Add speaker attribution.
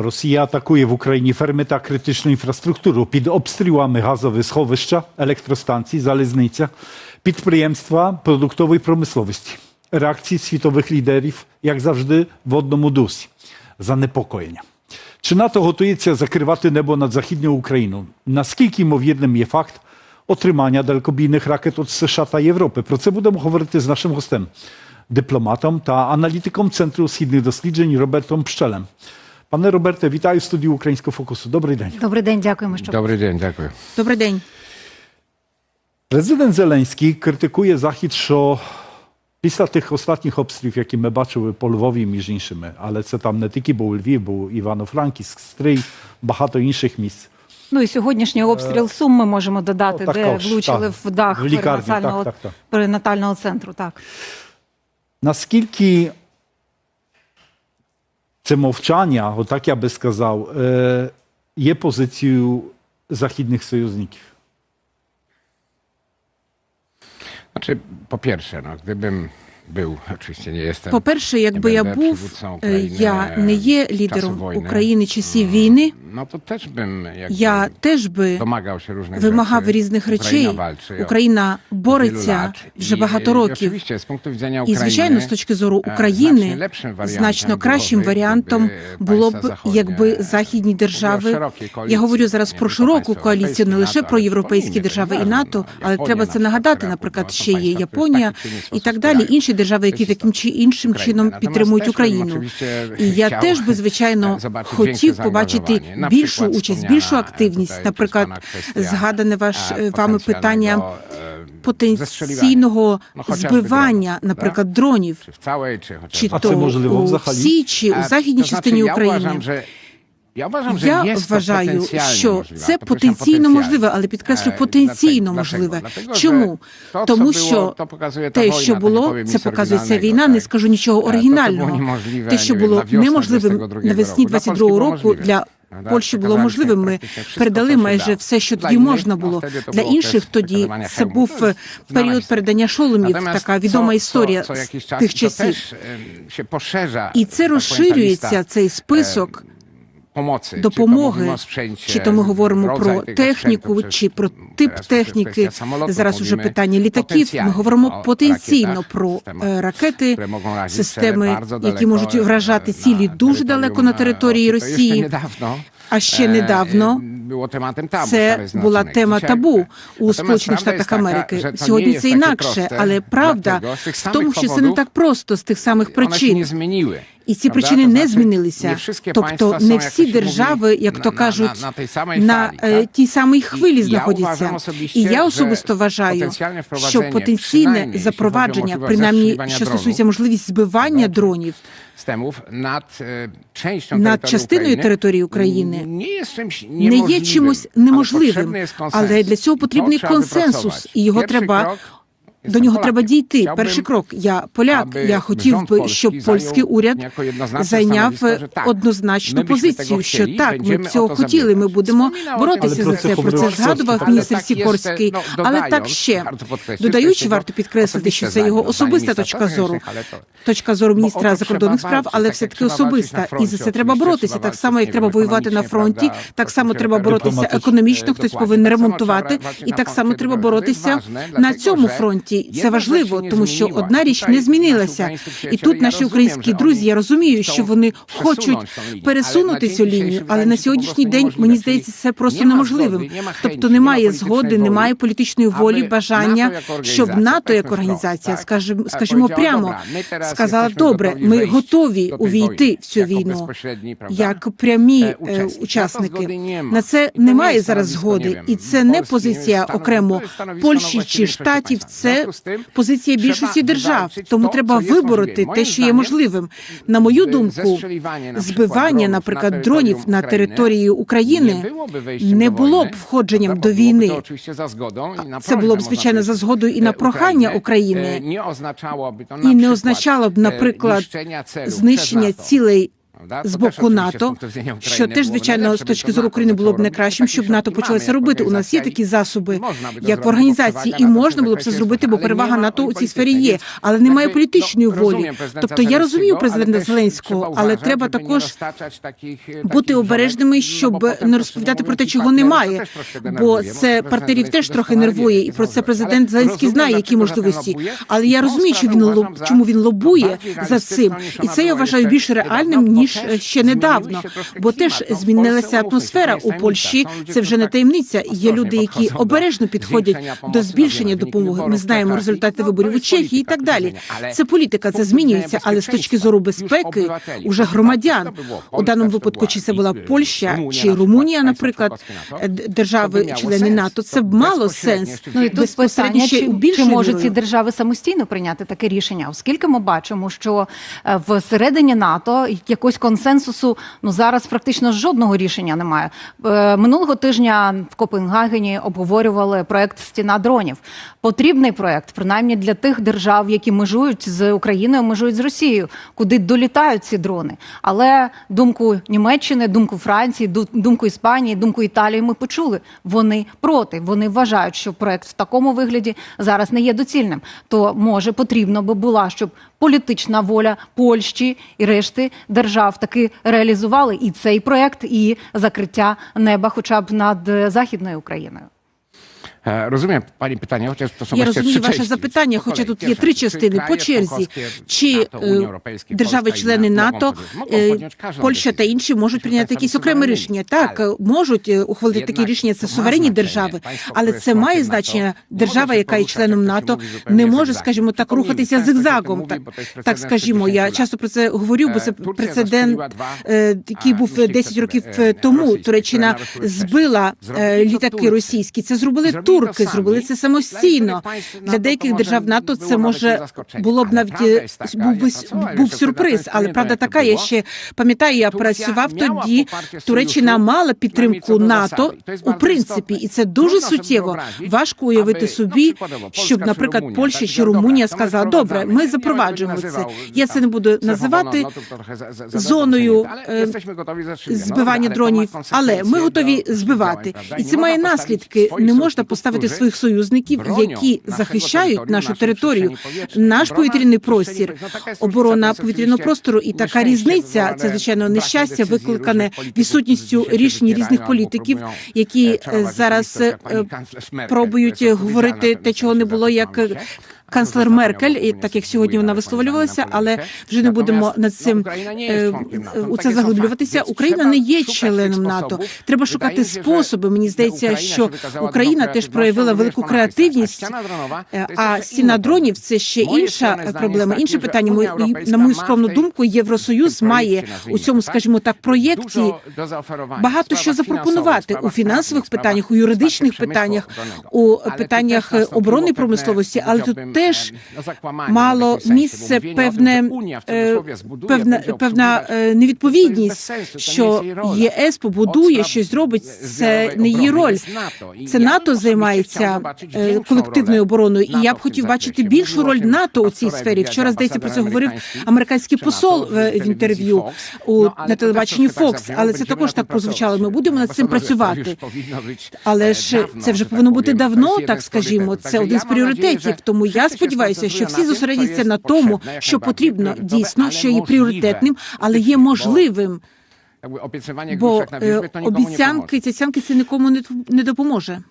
Speaker 1: Росія атакує в Україні ферми та критичну інфраструктуру під обстрілами газові сховища, електростанції, залізниця, підприємства продуктової промисловості. Реакції світових лідерів, як завжди, в одному дусі занепокоєння. Чи НАТО готується закривати небо над Західною Україною? Наскільки ймовірним є факт отримання далекобійних ракет від США та Європи? Про це будемо говорити з нашим гостем, дипломатом та аналітиком Центру східних досліджень Робертом Пщелем. Пане Роберте, вітаю в студії Українського фокусу. Добрий день.
Speaker 2: Добрий день, дякуємо, що
Speaker 3: Добрий день, дякую.
Speaker 4: Добрий день.
Speaker 1: Президент Зеленський критикує Захід, що після тих останніх обстрілів, які ми бачили по Львові, між іншими, але це там не тільки був Львів, був Івано-Франківськ, Стрий, багато інших місць.
Speaker 2: ну і сьогоднішній обстріл Сум ми можемо додати,
Speaker 1: ну,
Speaker 2: де
Speaker 1: також,
Speaker 2: влучили
Speaker 1: так.
Speaker 2: в дах
Speaker 1: В лікарні,
Speaker 2: перинатального,
Speaker 1: так, так, так.
Speaker 2: перинатального центру. Так
Speaker 1: Наскільки przemowczania, o tak ja by skazał, e, je pozycję zachodnich sojuszników?
Speaker 3: Znaczy, po pierwsze, no, gdybym był, oczywiście nie jestem.
Speaker 4: По-перше, якби я був, я не є лідером України часів війни.
Speaker 3: To też bym jakby
Speaker 4: Я теж би вимагав різних речей. Україна бореться вже багато років. І звичайно, з точки зору України,
Speaker 3: значно
Speaker 4: кращим варіантом було б, якби західні держави. Я говорю зараз про широку коаліцію, не лише про європейські держави і НАТО, але треба це нагадати. Наприклад, ще є Японія і так далі. Інші держави, які таким чи іншим чином підтримують Україну. І я теж би звичайно
Speaker 3: е,
Speaker 4: хотів побачити більшу участь, більшу активність. Наприклад,
Speaker 3: pana kwestia,
Speaker 4: згадане ваш
Speaker 3: e,
Speaker 4: вами питання потенційного
Speaker 3: Ну,
Speaker 4: збивання, наприклад, дронів. Чи то у чи у західній частині України.
Speaker 3: Я вважam, що
Speaker 4: Я вважаю, що це потенційно можливе, але підкреслю
Speaker 3: Е,
Speaker 4: потенційно можливе. Чому? Тому що те, що було, це показує ця війна. Не скажу нічого
Speaker 3: Е,
Speaker 4: оригінального. Те, що було неможливим навесні
Speaker 3: року. Dla
Speaker 4: 22
Speaker 3: było
Speaker 4: року для Польщі було можливим. Ми передали майже все, що тоді можна було. Для інших тоді це був
Speaker 3: jest znana
Speaker 4: період передання шоломів, така відома історія з тих часів.
Speaker 3: em,
Speaker 4: І це розширюється цей список допомоги, чи то ми говоримо про техніку, чи про тип техніки. Зараз уже питання літаків. Ми говоримо потенційно про е, ракети, системи, які можуть
Speaker 3: e,
Speaker 4: вражати цілі дуже далеко на
Speaker 3: e,
Speaker 4: території Росії. А ще
Speaker 3: e,
Speaker 4: недавно це була тема табу у Сполучених Штатах Америки. Сьогодні це інакше, але правда в тому, що це не так просто з тих самих причин. І ці причини не змінилися. Тобто не всі
Speaker 3: się
Speaker 4: держави, як то кажуть,
Speaker 3: на-
Speaker 4: е, тій самій хвилі знаходяться. І я особисто вважаю, що потенційне запровадження, принаймні, що стосується можливість збивання дронів.
Speaker 3: E,
Speaker 4: над
Speaker 3: terytorium
Speaker 4: частиною території України, не є чимось неможливим, але для цього потрібний консенсус, і його треба до нього треба дійти. Перший крок. Я поляк. Я хотів би, щоб польський уряд зайняв однозначну позицію, що так, ми б цього хотіли. Ми будемо боротися за це. Про це згадував міністр Сікорський. Але так ще додаючи, варто підкреслити, що це його особиста точка зору. Точка зору міністра закордонних справ, але все таки особиста. І за це треба боротися. Так само, як треба воювати на фронті, так само треба боротися економічно. Хтось повинен ремонтувати, і так само треба боротися на цьому фронті.
Speaker 3: Jedna
Speaker 4: Це важливо, тому що одна річ не змінилася. І тут наші українські друзі, я розумію, що вони хочуть пересунути цю лінію, але на сьогоднішній день мені здається, це просто неможливим. Тобто немає згоди, немає політичної волі, бажання, щоб НАТО як організація, скажімо, скажімо прямо,
Speaker 3: «Dobra,
Speaker 4: сказала, добре, ми готові увійти в цю війну як прямі
Speaker 3: е,
Speaker 4: е,
Speaker 3: учасники. На
Speaker 4: це немає зараз згоди, і це не позиція окремо Польщі чи штатів. Це позиція більшості держав. Тому треба вибороти те, що є можливим. На мою думку, збивання, наприклад, дронів на території України не було б входженням до війни. Це було б звичайно за згодою і на
Speaker 3: e,
Speaker 4: прохання
Speaker 3: України. E,
Speaker 4: і не означало б,
Speaker 3: e,
Speaker 4: наприклад, знищення цілей з боку НАТО, що теж, звичайно, з точки зору України було б найкращим,
Speaker 3: robić.
Speaker 4: щоб НАТО почалося робити. У нас є такі засоби, як
Speaker 3: зробити,
Speaker 4: організації, і можна було б це зробити, бо перевага НАТО у цій сфері є, але немає політичної волі. Тобто я розумію президента Зеленського, але треба також
Speaker 3: e,
Speaker 4: бути обережними, щоб
Speaker 3: bo potem
Speaker 4: не розповідати про те, чого немає. Бо це партнерів теж трохи нервує, і про це президент. Зеленський знає, які можливості. Але я розумію, що він лоб, чому він лобує за цим, і це я вважаю більш реальним
Speaker 3: bo
Speaker 4: ніж ще недавно, бо теж змінилася атмосфера у Польщі. Це вже не таємниця. Є люди, які обережно підходять до збільшення допомоги. Ми знаємо результати виборів у Чехії і так далі. Це політика, це змінюється, але з точки зору безпеки уже громадян. у даному випадку, чи це була Польща чи Румунія,
Speaker 3: наприклад,
Speaker 4: е, держави,
Speaker 3: to by miało
Speaker 4: члени НАТО, це б мало сенс.
Speaker 2: Ну і тут питання, чи, чи можуть ці держави самостійно прийняти таке рішення, оскільки ми бачимо, що е, всередині НАТО якогось консенсусу ну зараз практично жодного рішення немає. Е, Минулого тижня в Копенгагені обговорювали проект Стіна дронів. Потрібний проект, принаймні для тих держав, які межують з Україною, межують з Росією, куди долітають ці дрони. Але думку Німеччини, думку Франції, думку Іспанії, думку Італії ми почули. Вони проти. Вони вважають, що проект в такому вигляді зараз не є доцільним. То може потрібно би була, щоб політична воля Польщі і решти держав таки реалізували і цей проект, і закриття неба, хоча б над е, західною Україною.
Speaker 3: E, Rozumiem Pani pytanie, chociaż to
Speaker 4: Я розумію ваше запитання, хоча тут є три частини по черзі. Чи е, держави-члени НАТО, е, Польща та інші можуть прийняти якісь
Speaker 3: są
Speaker 4: окреме рішення. Так, е, можуть е, ухвалити такі рішення. Це суверенні держави, але це має значення. Держава, яка є членом НАТО, не може, скажімо так, рухатися зигзагом. Так, так скажімо, я часто про це говорю, бо це
Speaker 3: Е,
Speaker 4: прецедент, е, який був
Speaker 3: містечка
Speaker 4: 10 років
Speaker 3: е,
Speaker 4: е, тому. Туреччина збила е, літаки російські. Це зробили турки, зробили це самостійно. Для деяких держав НАТО це може було б навіть е, був, би- був сюрприз, але правда така. Я ще пам'ятаю, я працював тоді. Туреччина мала підтримку НАТО у принципі, і це дуже суттєво. Важко уявити собі, щоб, наприклад, Польща чи Румунія сказала, добре, ми запроваджуємо це. Я це не буду називати зоною е, збивання дронів, але ми готові збивати. І це має наслідки. Не можна
Speaker 3: sojuszników,
Speaker 4: поставити своїх союзників, які захищають нашу територію, наш повітряний простір, оборона повітряного простору. І така різниця це звичайно нещастя, викликане відсутністю рішень різних політиків, які
Speaker 3: e,
Speaker 4: е, зараз е, пробують говорити те, чого не було, як канцлер Меркель, і так як сьогодні вона висловлювалася, але вже не будемо над цим
Speaker 3: nie
Speaker 4: е, у це заглиблюватися. Україна не є членом НАТО. Треба шукати способи. Мені здається, що Україна теж проявила велику креативність.
Speaker 3: А
Speaker 4: Е, А стіна дронів це ще інша проблема, інше питання. На мою скромну думку, Євросоюз має у цьому, скажімо так, проєкті багато що запропонувати у фінансових питаннях, у юридичних питаннях, у питаннях оборонної промисловості, але тут теж мало місце певне е, певна, певна е, невідповідність, що. ЄС побудує щось зробить. Це не її роль. Це НАТО займається е, колективною обороною. І я б хотів бачити більшу роль НАТО у цій сфері. Вчора здається про це говорив американський посол в інтерв'ю у на телебаченні Fox,
Speaker 3: zabrzmiało,
Speaker 4: але це також так прозвучало. Ми будемо над цим працювати. Але
Speaker 3: e,
Speaker 4: ж це вже повинно бути давно, так скажімо. Це один з пріоритетів. Тому я сподіваюся, що всі зосередяться на тому, що потрібно дійсно, що є пріоритетним, але є можливим. Бо е, обіцянки, цяцянки це нікому не допоможе.